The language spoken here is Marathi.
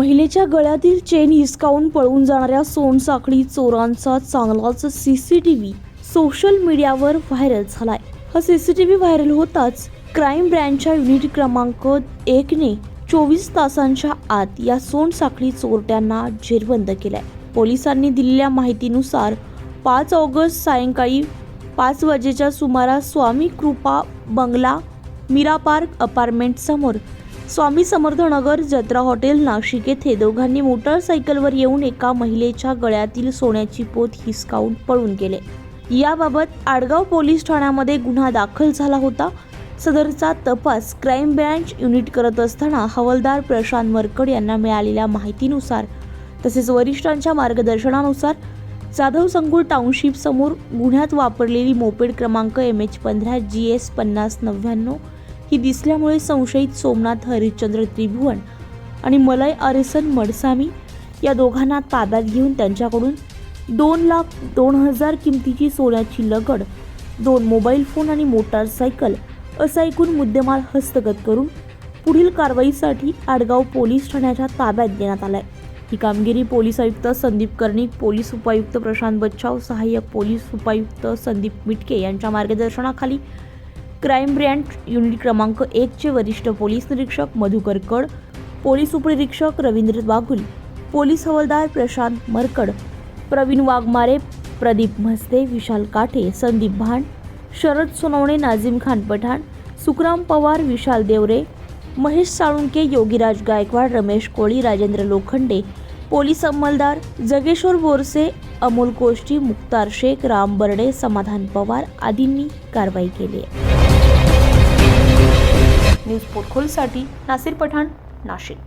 महिलेच्या गळ्यातील चेन हिसकावून पळून जाणाऱ्या सोनसाखळी चोरांचा चांगलाच व्ही सोशल मीडियावर व्हायरल झालाय. हा C C T V viral होताच क्राईम ब्रँचच्या युनिट क्रमांक एकने चोवीस तासांच्या आत या सोनसाखळी चोरट्यांना जेरबंद केलाय. पोलिसांनी दिलेल्या माहितीनुसार पाच ऑगस्ट सायंकाळी पाच वाजेच्या सुमारास स्वामी कृपा बंगला मीरा पार्क अपार्टमेंट समोर स्वामी समर्थनगर जत्रा हॉटेल नाशिक येथे दोघांनी मोटारसायकलवर येऊन एका महिलेच्या गळ्यातील सोन्याची पोत हिसकावून पळून गेले. याबाबत आडगाव पोलीस ठाण्यामध्ये गुन्हा दाखल झाला होता. सदरचा तपास क्राईम ब्रँच युनिट करत असताना हवालदार प्रशांत मरकड यांना मिळालेल्या माहितीनुसार तसेच वरिष्ठांच्या मार्गदर्शनानुसार जाधव संकुल टाउनशिप समोर गुन्ह्यात वापरलेली मोपेड क्रमांक एम एच पंधरा जी एस पन्नास नव्याण्णव ही दिसल्यामुळे संशयित सोमनाथ हरिश्चंद्र त्रिभुवन आणि मलय अरेसन मडसामी या दोघांना ताब्यात घेऊन त्यांच्याकडून दोन लाख दोन हजार किमतीची सोन्याची लगड दोन मोबाईल फोन आणि मोटारसायकल असा एकूण मुद्देमाल हस्तगत करून पुढील कारवाईसाठी आडगाव पोलीस ठाण्याच्या ताब्यात देण्यात आलाय. ही कामगिरी पोलीस आयुक्त संदीप कर्णिक पोलीस उपायुक्त प्रशांत बच्छाव सहाय्यक पोलीस उपायुक्त संदीप मिटके यांच्या मार्गदर्शनाखाली क्राईम ब्रँच युनिट क्रमांक एकचे वरिष्ठ पोलीस निरीक्षक मधुकर कड पोलीस उपनिरीक्षक रवींद्र वाघुल पोलीस हवालदार प्रशांत मरकड प्रवीण वाघमारे प्रदीप म्हस्ते विशाल काठे संदीप भांड शरद सोनवणे नाझीम खान पठाण सुखराम पवार विशाल देवरे महेश साळुंके योगीराज गायकवाड रमेश कोळी राजेंद्र लोखंडे पोलीस अंमलदार जगेश्वर बोरसे अमोल कोष्टी मुक्तार शेख राम बर्डे समाधान पवार आदींनी कारवाई केली आहे. न्यूज पोर्टखोलसाठी नासिर पठाण नाशिक.